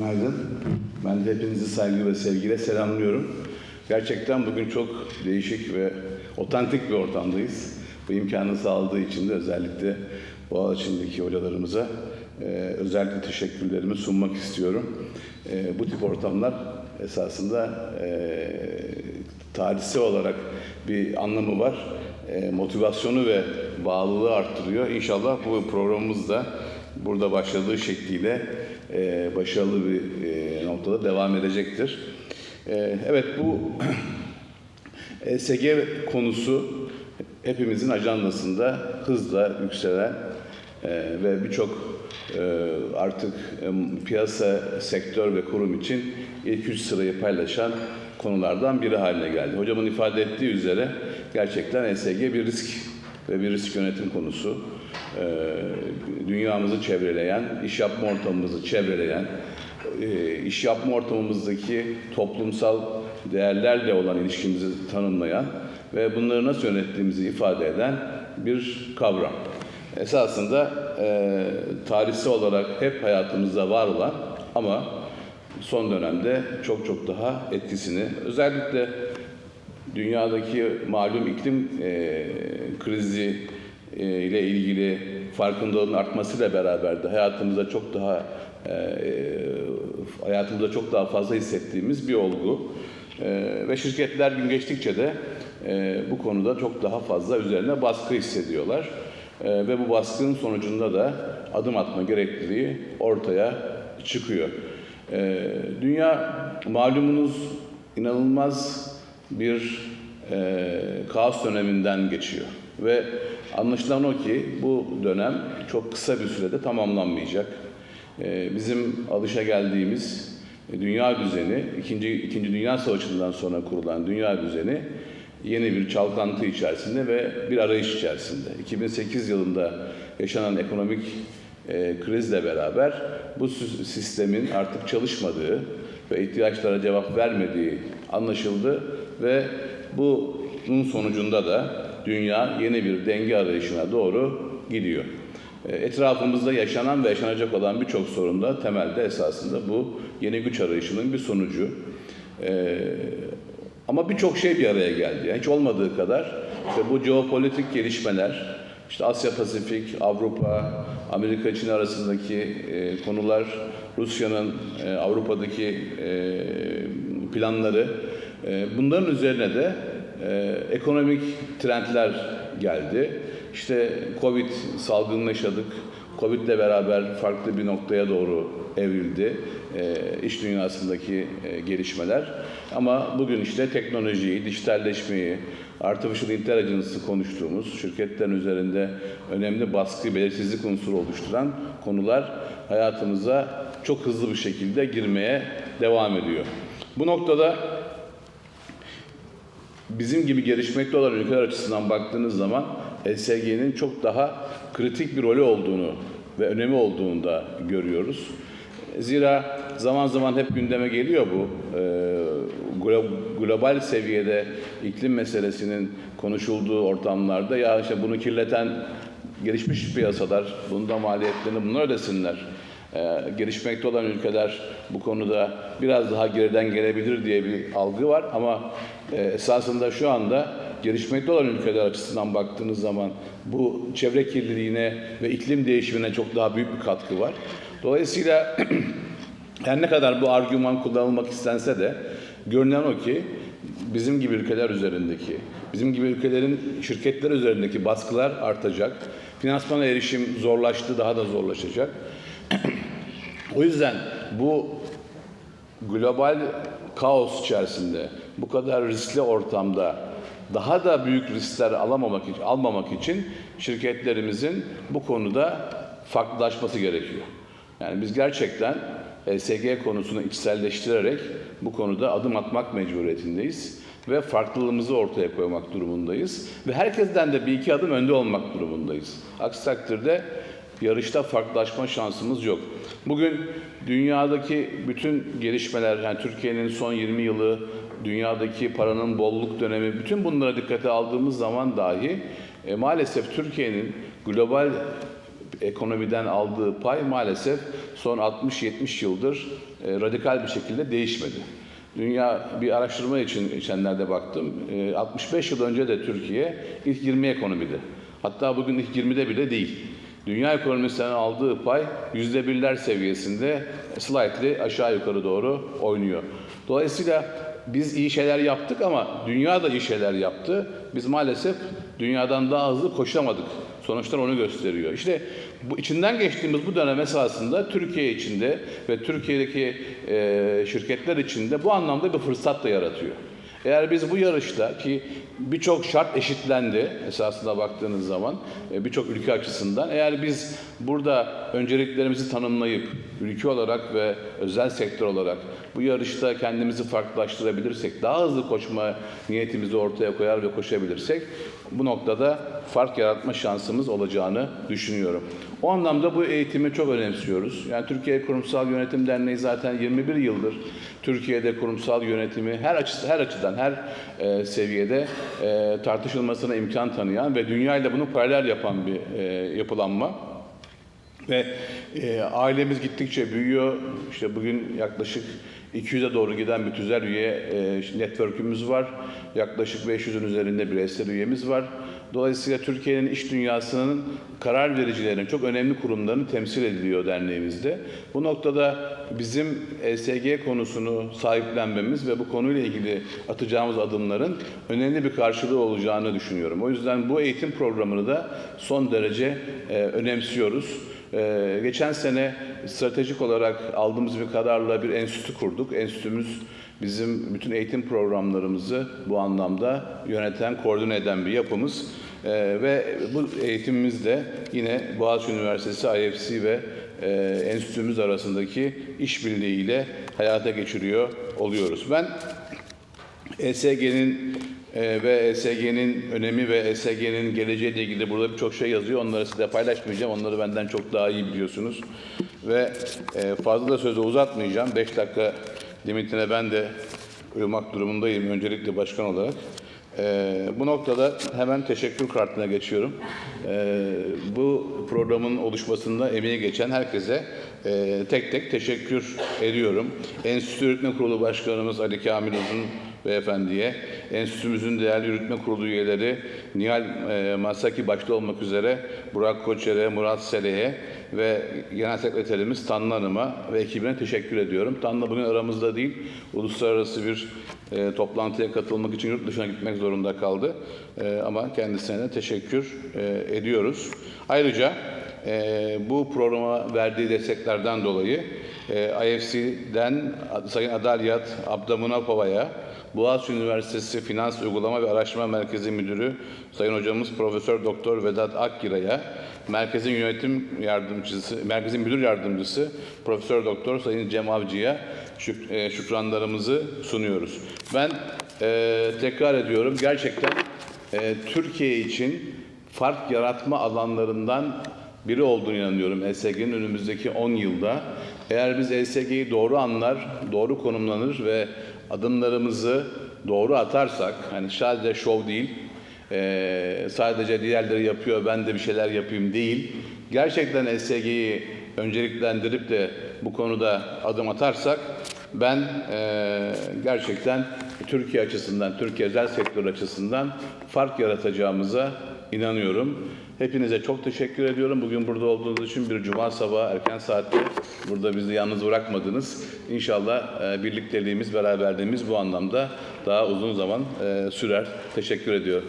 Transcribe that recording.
Günaydın. Ben de hepinizi saygı ve sevgiyle selamlıyorum. Gerçekten bugün çok değişik ve otantik bir ortamdayız. Bu imkanı sağladığı için de özellikle Boğaziçi'ndeki hocalarımıza e, özellikle teşekkürlerimi sunmak istiyorum. E, bu tip ortamlar esasında e, tarihsel olarak bir anlamı var. E, motivasyonu ve bağlılığı arttırıyor. İnşallah bu programımız da burada başladığı şekliyle e, başarılı bir e, noktada devam edecektir. E, evet bu ESG konusu hepimizin ajandasında hızla yükselen e, ve birçok e, artık e, piyasa, sektör ve kurum için ilk üç sırayı paylaşan konulardan biri haline geldi. Hocamın ifade ettiği üzere gerçekten ESG bir risk ve bir risk yönetim konusu. E, dünyamızı çevreleyen, iş yapma ortamımızı çevreleyen, e, iş yapma ortamımızdaki toplumsal değerlerle olan ilişkimizi tanımlayan ve bunları nasıl yönettiğimizi ifade eden bir kavram. Esasında e, tarihsel olarak hep hayatımızda var olan ama son dönemde çok çok daha etkisini özellikle dünyadaki malum iklim e, krizi ile ilgili farkındalığın artmasıyla beraber de hayatımızda çok daha e, hayatımızda çok daha fazla hissettiğimiz bir olgu. E, ve şirketler gün geçtikçe de e, bu konuda çok daha fazla üzerine baskı hissediyorlar. E, ve bu baskının sonucunda da adım atma gerekliliği ortaya çıkıyor. E, dünya malumunuz inanılmaz bir e, kaos döneminden geçiyor. Ve anlaşılan o ki bu dönem çok kısa bir sürede tamamlanmayacak. E, bizim alışa geldiğimiz dünya düzeni, ikinci, ikinci Dünya Savaşı'ndan sonra kurulan dünya düzeni yeni bir çalkantı içerisinde ve bir arayış içerisinde. 2008 yılında yaşanan ekonomik e, krizle beraber bu sistemin artık çalışmadığı ve ihtiyaçlara cevap vermediği anlaşıldı ve bunun sonucunda da dünya yeni bir denge arayışına doğru gidiyor. E, etrafımızda yaşanan ve yaşanacak olan birçok sorun da temelde esasında bu yeni güç arayışının bir sonucu. E, ama birçok şey bir araya geldi. Hiç olmadığı kadar işte bu jeopolitik gelişmeler, işte Asya Pasifik, Avrupa, Amerika Çin arasındaki e, konular, Rusya'nın Avrupa'daki planları, bunların üzerine de e, ekonomik trendler geldi. İşte Covid salgını yaşadık. Covid ile beraber farklı bir noktaya doğru evrildi e, iş dünyasındaki e, gelişmeler. Ama bugün işte teknolojiyi, dijitalleşmeyi, artificial intelligence'ı konuştuğumuz, şirketlerin üzerinde önemli baskı, belirsizlik unsuru oluşturan konular hayatımıza çok hızlı bir şekilde girmeye devam ediyor. Bu noktada bizim gibi gelişmekte olan ülkeler açısından baktığınız zaman ESG'nin çok daha kritik bir rolü olduğunu ve önemi olduğunu da görüyoruz. Zira zaman zaman hep gündeme geliyor bu. Ee, global seviyede iklim meselesinin konuşulduğu ortamlarda ya işte bunu kirleten gelişmiş piyasalar, bunda maliyetlerini bunlar ödesinler. Ee, gelişmekte olan ülkeler bu konuda biraz daha geriden gelebilir diye bir algı var ama e, esasında şu anda gelişmekte olan ülkeler açısından baktığınız zaman bu çevre kirliliğine ve iklim değişimine çok daha büyük bir katkı var. Dolayısıyla her ne kadar bu argüman kullanılmak istense de görünen o ki bizim gibi ülkeler üzerindeki, bizim gibi ülkelerin şirketler üzerindeki baskılar artacak. Finansmana erişim zorlaştı, daha da zorlaşacak. O yüzden bu global kaos içerisinde, bu kadar riskli ortamda daha da büyük riskler alamamak için, almamak için şirketlerimizin bu konuda farklılaşması gerekiyor. Yani biz gerçekten ESG konusunu içselleştirerek bu konuda adım atmak mecburiyetindeyiz ve farklılığımızı ortaya koymak durumundayız ve herkesten de bir iki adım önde olmak durumundayız. Aksi takdirde yarışta farklılaşma şansımız yok. Bugün dünyadaki bütün gelişmeler, yani Türkiye'nin son 20 yılı, dünyadaki paranın bolluk dönemi, bütün bunlara dikkate aldığımız zaman dahi e, maalesef Türkiye'nin global ekonomiden aldığı pay maalesef son 60-70 yıldır e, radikal bir şekilde değişmedi. Dünya bir araştırma için geçenlerde baktım. E, 65 yıl önce de Türkiye ilk 20 ekonomide. Hatta bugün ilk 20'de bile değil. Dünya ekonomisinden aldığı pay yüzde birler seviyesinde slightly aşağı yukarı doğru oynuyor. Dolayısıyla biz iyi şeyler yaptık ama dünya da iyi şeyler yaptı. Biz maalesef dünyadan daha hızlı koşamadık. Sonuçlar onu gösteriyor. İşte bu içinden geçtiğimiz bu dönem esasında Türkiye içinde ve Türkiye'deki e, şirketler içinde bu anlamda bir fırsat da yaratıyor. Eğer biz bu yarışta ki birçok şart eşitlendi esasında baktığınız zaman e, birçok ülke açısından eğer biz burada önceliklerimizi tanımlayıp ülke olarak ve özel sektör olarak bu yarışta kendimizi farklılaştırabilirsek daha hızlı koşma niyetimizi ortaya koyar ve koşabilirsek bu noktada fark yaratma şansımız olacağını düşünüyorum. O anlamda bu eğitimi çok önemsiyoruz. Yani Türkiye Kurumsal Yönetim Derneği zaten 21 yıldır Türkiye'de kurumsal yönetimi her açısı her açıdan her e, seviyede e, tartışılmasına imkan tanıyan ve dünyayla bunu paralel yapan bir e, yapılanma. Ve e, ailemiz gittikçe büyüyor. İşte bugün yaklaşık 200'e doğru giden bir tüzel üye e, network'ümüz var. Yaklaşık 500'ün üzerinde bireysel üyemiz var. Dolayısıyla Türkiye'nin iş dünyasının karar vericilerin çok önemli kurumlarını temsil ediliyor derneğimizde. Bu noktada bizim ESG konusunu sahiplenmemiz ve bu konuyla ilgili atacağımız adımların önemli bir karşılığı olacağını düşünüyorum. O yüzden bu eğitim programını da son derece e, önemsiyoruz. Ee, geçen sene stratejik olarak aldığımız bir kararla bir enstitü kurduk. Enstitümüz bizim bütün eğitim programlarımızı bu anlamda yöneten, koordine eden bir yapımız. Ee, ve bu eğitimimiz de yine Boğaziçi Üniversitesi, IFC ve e, enstitümüz arasındaki işbirliğiyle hayata geçiriyor oluyoruz. Ben ESG'nin e, ve ESG'nin önemi ve ESG'nin geleceğiyle ilgili burada birçok şey yazıyor. Onları size paylaşmayacağım. Onları benden çok daha iyi biliyorsunuz. Ve e, fazla da sözü uzatmayacağım. Beş dakika limitine ben de uymak durumundayım öncelikle başkan olarak. E, bu noktada hemen teşekkür kartına geçiyorum. E, bu programın oluşmasında emeği geçen herkese e, tek tek teşekkür ediyorum. Enstitü Yürütme Kurulu Başkanımız Ali Kamil Uzun Beyefendiye, enstitümüzün değerli yürütme kurulu üyeleri Nihal e, Masaki başta olmak üzere Burak Koçer'e, Murat Sele'ye ve Genel Sekreterimiz Tanlı Hanım'a ve ekibine teşekkür ediyorum. Tanlı bugün aramızda değil, uluslararası bir e, toplantıya katılmak için yurt dışına gitmek zorunda kaldı. E, ama kendisine de teşekkür e, ediyoruz. Ayrıca e, bu programa verdiği desteklerden dolayı e, IFC'den Sayın Adalyat Abdamunapova'ya, Boğaziçi Üniversitesi Finans Uygulama ve Araştırma Merkezi Müdürü Sayın Hocamız Profesör Doktor Vedat Akgira'ya, Merkezin Yönetim Yardımcısı, Merkezin Müdür Yardımcısı Profesör Doktor Sayın Cem Avcı'ya şük, e, şükranlarımızı sunuyoruz. Ben e, tekrar ediyorum gerçekten e, Türkiye için fark yaratma alanlarından biri olduğunu inanıyorum ESG'nin önümüzdeki 10 yılda. Eğer biz ESG'yi doğru anlar, doğru konumlanır ve adımlarımızı doğru atarsak, hani sadece şov değil, eee, sadece diğerleri yapıyor, ben de bir şeyler yapayım değil, gerçekten ESG'yi önceliklendirip de bu konuda adım atarsak, ben eee, gerçekten Türkiye açısından, Türkiye özel sektör açısından fark yaratacağımıza inanıyorum. Hepinize çok teşekkür ediyorum. Bugün burada olduğunuz için bir cuma sabahı erken saatte burada bizi yalnız bırakmadınız. İnşallah e, birlikteliğimiz, beraberliğimiz bu anlamda daha uzun zaman e, sürer. Teşekkür ediyorum.